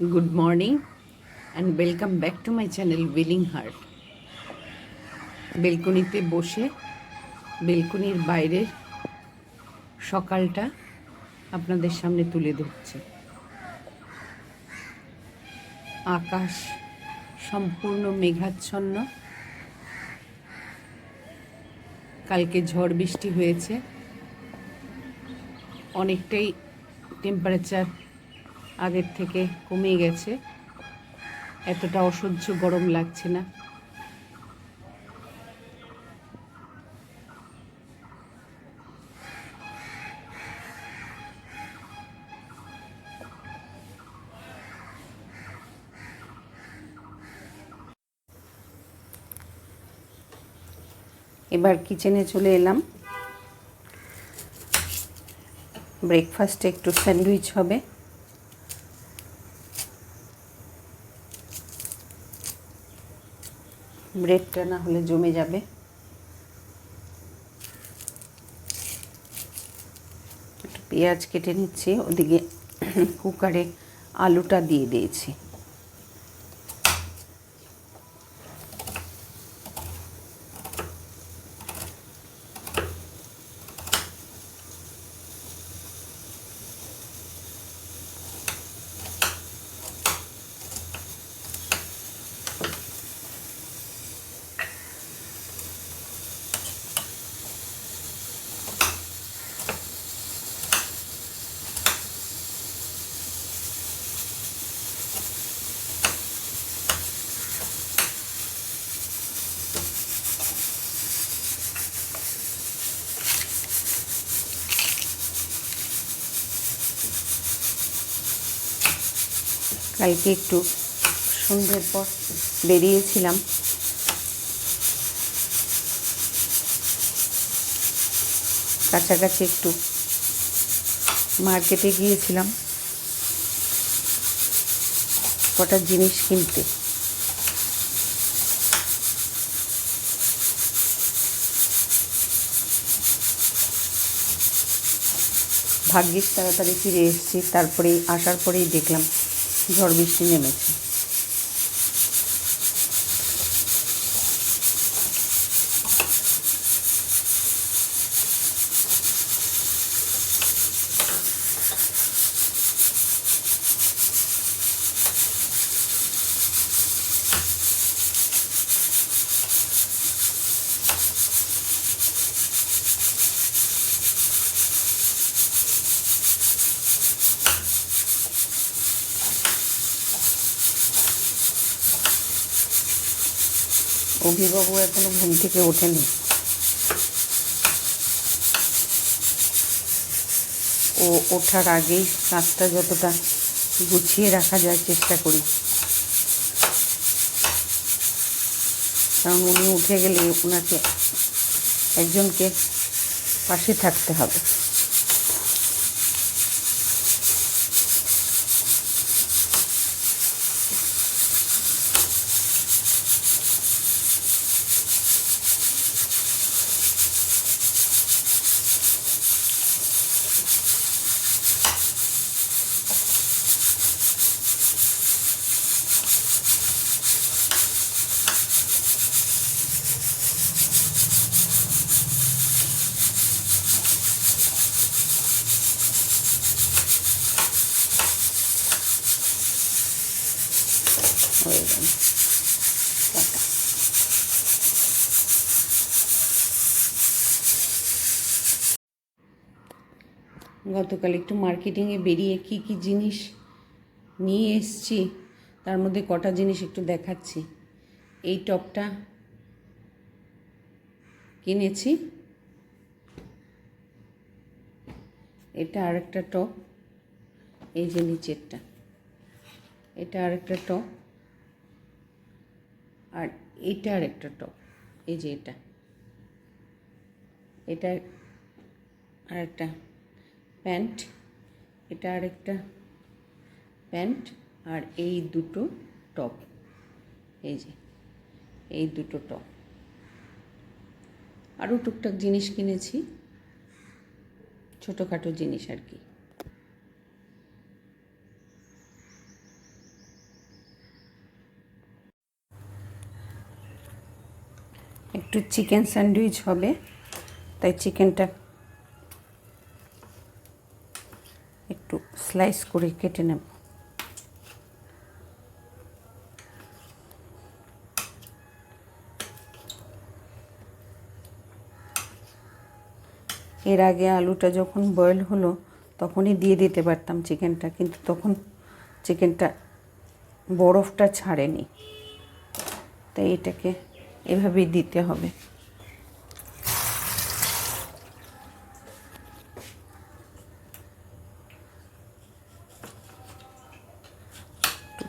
Good morning and welcome back to my channel willing heart বেলকনিতে বসে বেলকনির বাইরের সকালটা আপনাদের সামনে তুলে ধরছে। আকাশ সম্পূর্ণ মেঘাচ্ছন্ন। কালকে ঝড় বৃষ্টি হয়েছে। অনেকটাই টেম্পারেচার আগের থেকে কমে গেছে। এতটা অসহ্য গরম লাগছে না। এবার কিচেনে চলে এলাম। ব্রেকফাস্টে একটু স্যান্ডউইচ হবে। ব্রেডটা না হলে জমে যাবে। একটু পেঁয়াজ কেটে নিচ্ছি ওদিকে কুকারে আলুটা দিয়ে দিয়েছি। কালকে একটু সন্ধ্যের পর বেরিয়েছিলাম। কাছাকাছি একটু মার্কেটে গিয়েছিলাম। কটা জিনিস কিনতে। ভাগ্যিস তাড়াতাড়ি ফিরে এসেছি, তারপরেই আসার পরেই দেখলাম ঝড় বৃষ্টি নেমেছে। অভিবাবু এখনও ঘুম থেকে ওঠেনি। ও ওঠার আগেই কাজটা যতটা গুছিয়ে রাখা যায় চেষ্টা করি। কারণ উনি উঠে গেলে ওনাকে একজনকে পাশে থাকতে হবে হয়ে গেল টাটা গতকাল একটু মার্কেটিংয়ে বেরিয়ে কি কি জিনিস নিয়ে এসছি, তার মধ্যে কটা জিনিস একটু দেখাচ্ছি। এই টপটা কিনেছি। এটা আরেকটা টপ, এই যে নিচেরটা। এটা আরেকটা টপ, আর এটা আরেকটা টপ, এই যে এটা। এটা আরেকটা। প্যান্ট, এটা আর একটা প্যান্ট আর এই দুটো টপ। এই যে, এই দুটো টপ। আরও টুকটাক জিনিস কিনেছি, ছোটোখাটো জিনিস আর কি। একটু চিকেন স্যান্ডউইচ হবে, তাই চিকেনটা স্লাইস করে কেটে নেব। এর আগে আলুটা যখন বয়েল হলো, তখনই দিয়ে দিতে পারতাম চিকেনটা কিন্তু তখন চিকেনটা বরফটা ছাড়েনি। তাই এটাকে এভাবেই দিতে হবে।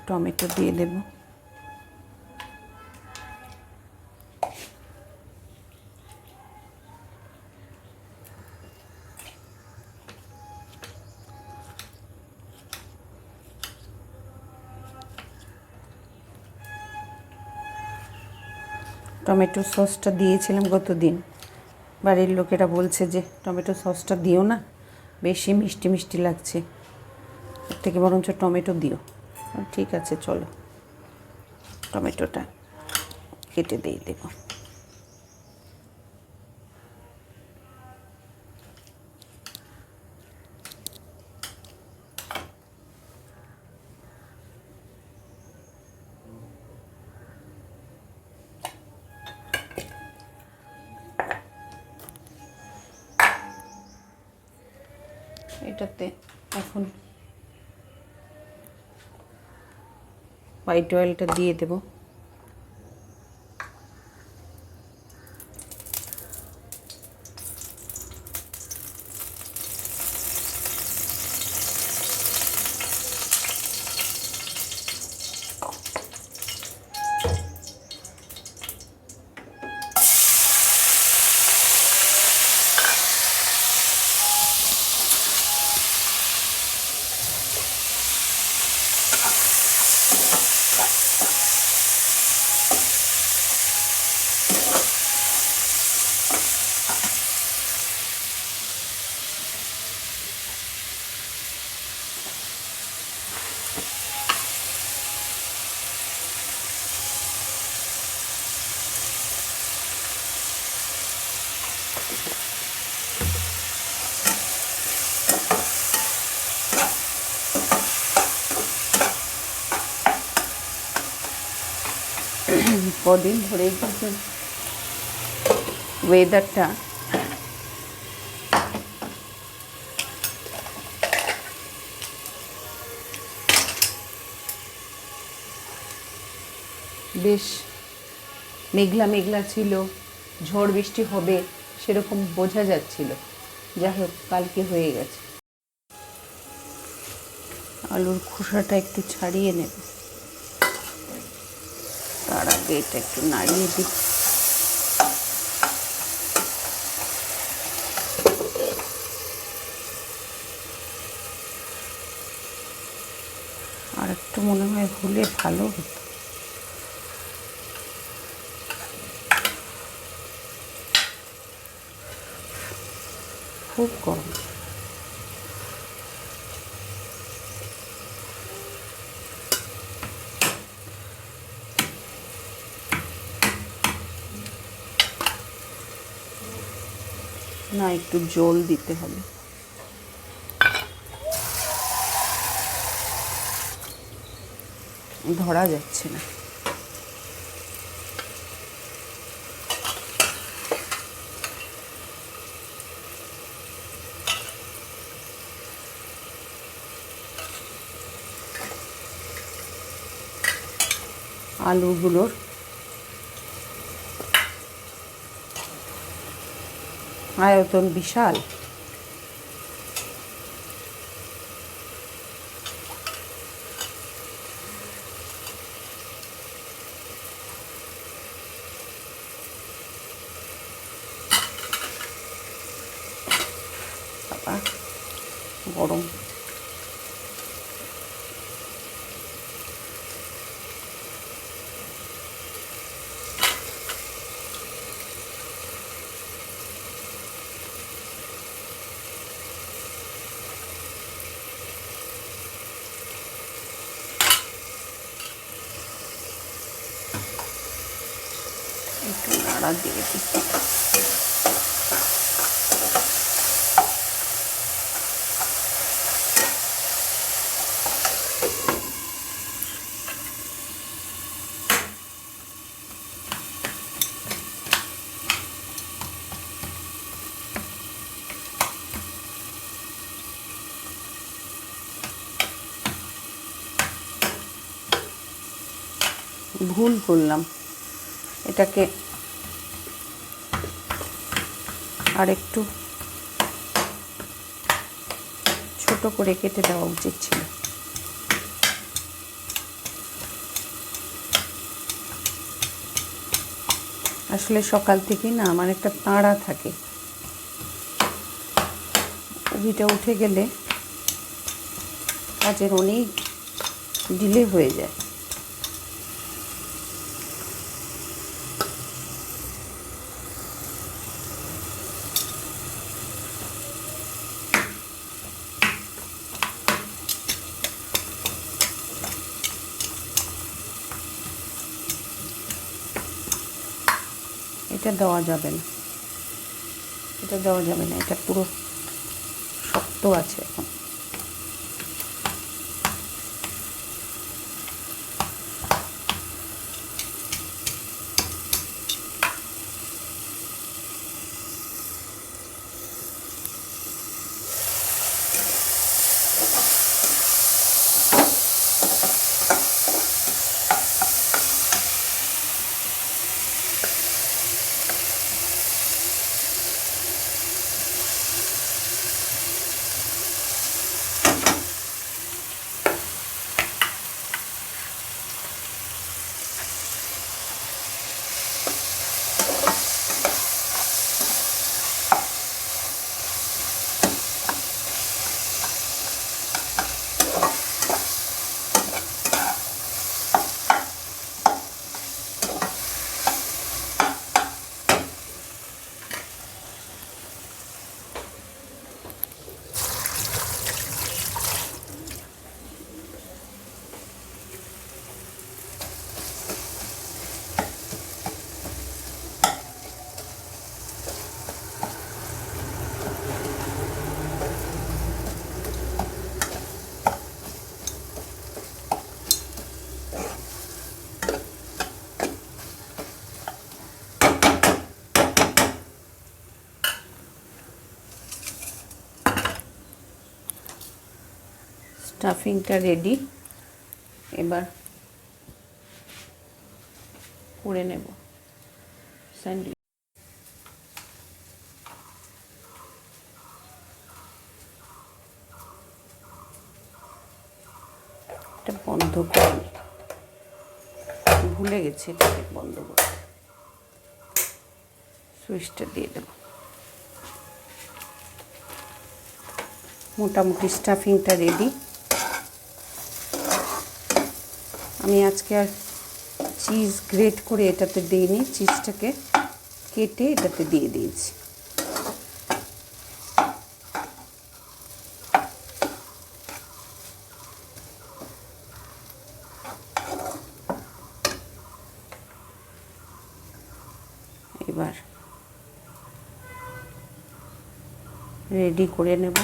টমেটো দিয়ে দেব। টমেটো সসটা দিয়েছিলাম গত দিন বাড়ির লোকেরা বলছে যে, টমেটো সসটা দিও না, বেশি মিষ্টি মিষ্টি লাগছে। এর থেকে বরঞ্চ টমেটো দিও। ঠিক আছে চলো। টমেটোটা কেটে দিয়ে দেব। হোয়াইট অয়েলটা দিয়ে দেব। কদিন ধরেই কিন্তু ওয়েদারটা বেশ মেঘলা মেঘলা ছিল, ঝড় বৃষ্টি হবে সেরকম বোঝা যাচ্ছিল। যাই হোক, কালকে হয়ে গেছে। আলুর খোসাটা একটু ছাড়িয়ে নেব। আগে এটা একটু নাড়িয়ে দিই। আর একটু মনে হয় হলে ভালো হতো। খুব গরম। না একটু জল দিতে হবে। ধরা যাচ্ছে না। আলুগুলোর আয়তন বিশাল। গরম। একটু নাড়া দিয়ে দিচ্ছি ভুল করলাম। এটাকে আর একটু ছোট করে কেটে দেওয়া উচিত ছিল। আসলে সকাল থেকেই না আমার একটা তাড়া থাকে। উভিটা উঠে গেলে কাজের অনেক ডিলে হয়ে যায়। এটা দেওয়া যাবে না। এটা দেওয়া যাবে না এটা পুরো শক্ত আছে এখন। স্টাফিংটা রেডি এবার করে নেব। স্যান্ডউইচ বন্ধ করি। ভুলে গেছি এটাকে বন্ধ করতে সুইচটা দিয়ে দেবো। মোটামুটি স্টাফিংটা রেডি আমি আজকে আর চিজ গ্রেট করে এটাতে দিইনি চিজটাকে কেটে এটাতে দিয়ে দিয়েছি। এবার রেডি করে নেব।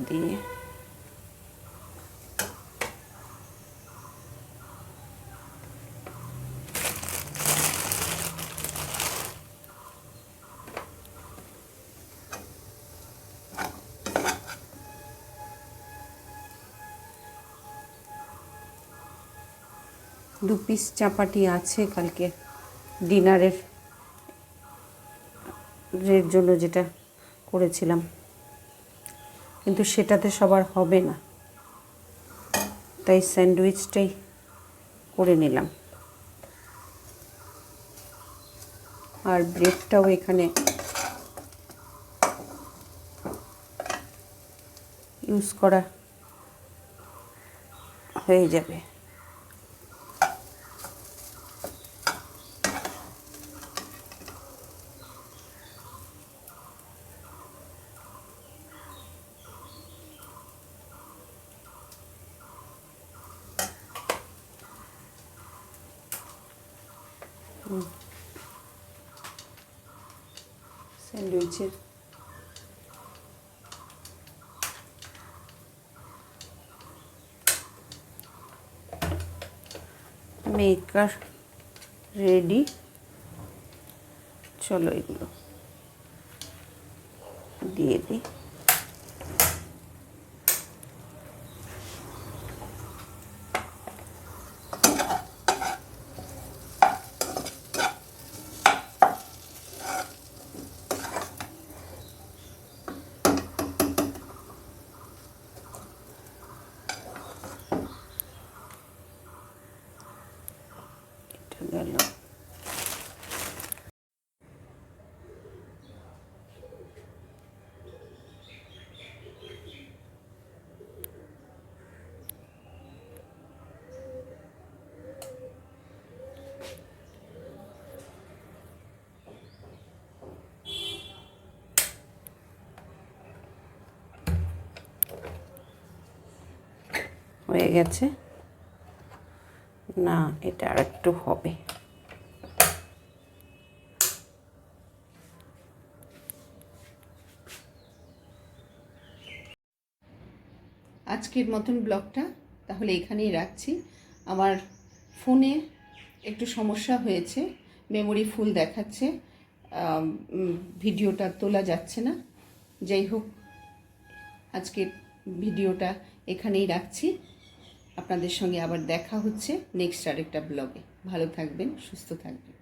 দিয়ে দু পিস চাপাটি আছে কালকে ডিনারের জন্য যেটা করেছিলাম কিন্তু সেটাতে সবার হবে না। তাই স্যান্ডউইচটাই করে নিলাম। আর ব্রেডটাও এখানে ইউজ করা হয়ে যাবে। স্যান্ডউইচের মেকার রেডি চলো এগুলো দিয়ে দিই। গেল হয়ে গেছে। না, এটা আর একটু হবে। আজকের মতন ব্লগটা তাহলে এখানেই রাখছি। আমার ফোনে একটু সমস্যা হয়েছে, মেমোরি ফুল দেখাচ্ছে ভিডিওটা তোলা যাচ্ছে না। যাই হোক, আজকের ভিডিওটা এখানেই রাখছি। আপনাদের সঙ্গে আবার দেখা হচ্ছে নেক্সট আরেকটা ব্লগে ভালো থাকবেন সুস্থ থাকবেন।